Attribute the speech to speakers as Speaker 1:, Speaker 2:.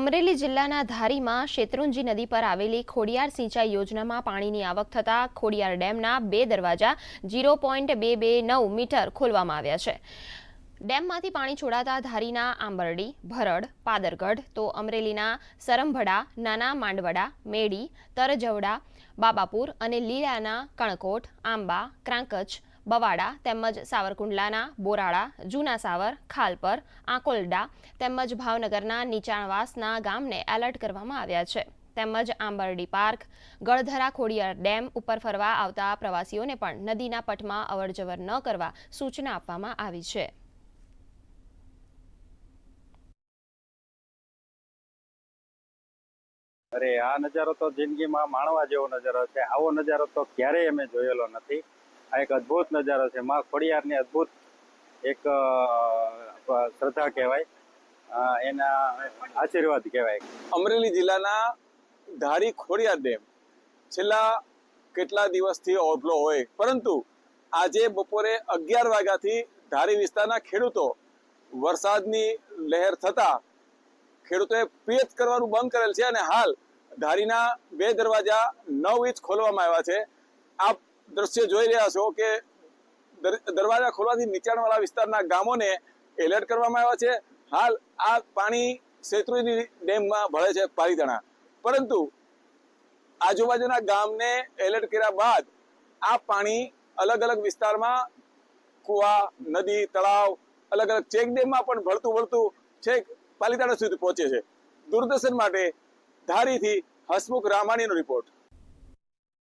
Speaker 1: અમરેલી જિલ્લાના ધારીમાં શેત્રુંજી નદી પર આવેલી ખોડિયાર સિંચાઈ યોજનામાં પાણીની આવક થતાં ખોડિયાર ડેમના બે દરવાજા ઝીરો પોઈન્ટ બે બે નવ મીટર ખોલવામાં આવ્યા છે. ડેમમાંથી પાણી છોડાતા ધારીના આંબરડી, ભરડ, પાદરગઢ તો અમરેલીના સરંભડા, નાના માંડવડા, મેડી, તરજવડા, બાબાપુર અને લીલાના કણકોટ, આંબા, ક્રાંકચ બવાડા તેમજ સાવરકુંડલાના બોરાળા, જૂના સાવર, ખાલપર, આંકોલડા તેમજ ભાવનગરના નીચાણવાસના ગામને એલર્ટ કરવામાં આવ્યા છે. તેમજ આંબરડી પાર્ક, ગળધરા ખોડિયાર ડેમ ઉપર ફરવા આવતા પ્રવાસીઓને પણ નદીના પટમાં અવરજવર ન કરવા સૂચના આપવામાં આવી છે.
Speaker 2: અરે, આ નજારો તો જિંદગીમાં માણવા જેવો નજારો છે. આવો નજારો તો ક્યારેય અમે જોયેલો નથી. આ એક અદ્ભુત નજારો છે. માં ખોડિયારની અદ્ભુત એક શ્રદ્ધા કહેવાય. એના આશીર્વાદ કહેવાય.
Speaker 3: અમરેલી જિલ્લાના ધારી ખોડિયાર ડેમ છેલ્લા કેટલા દિવસથી ઓવરફ્લો હોય? પરંતુ આજે બપોરે અગિયાર વાગ્યાથી ધારી વિસ્તારના ખેડૂતો વરસાદની લહેર થતા ખેડૂતોએ પિયત કરવાનું બંધ કરેલ છે અને હાલ ધારીના બે દરવાજા નવ ઇંચ ખોલવામાં આવ્યા છે. આપ દ્રશ્ય જોઈ રહ્યા છો કે દરવાજા ખોલવાથી નીચાણવાળા વિસ્તારના ગામોને એલર્ટ કરવામાં આવ્યા છે. હાલ આ પાણી શેત્રુંજી ડેમમાં ભળે છે પાલીતાણા. પરંતુ આજુબાજુના ગામને એલર્ટ કર્યા બાદ આ પાણી અલગ અલગ વિસ્તારમાં કુવા, નદી, તળાવ અલગ અલગ ચેક ડેમમાં પણ ભળતું ભળતું છેક પાલીતાણા સુધી પહોંચે છે. દૂરદર્શન માટે ધારીથી હસમુખ રામાણીનો રિપોર્ટ.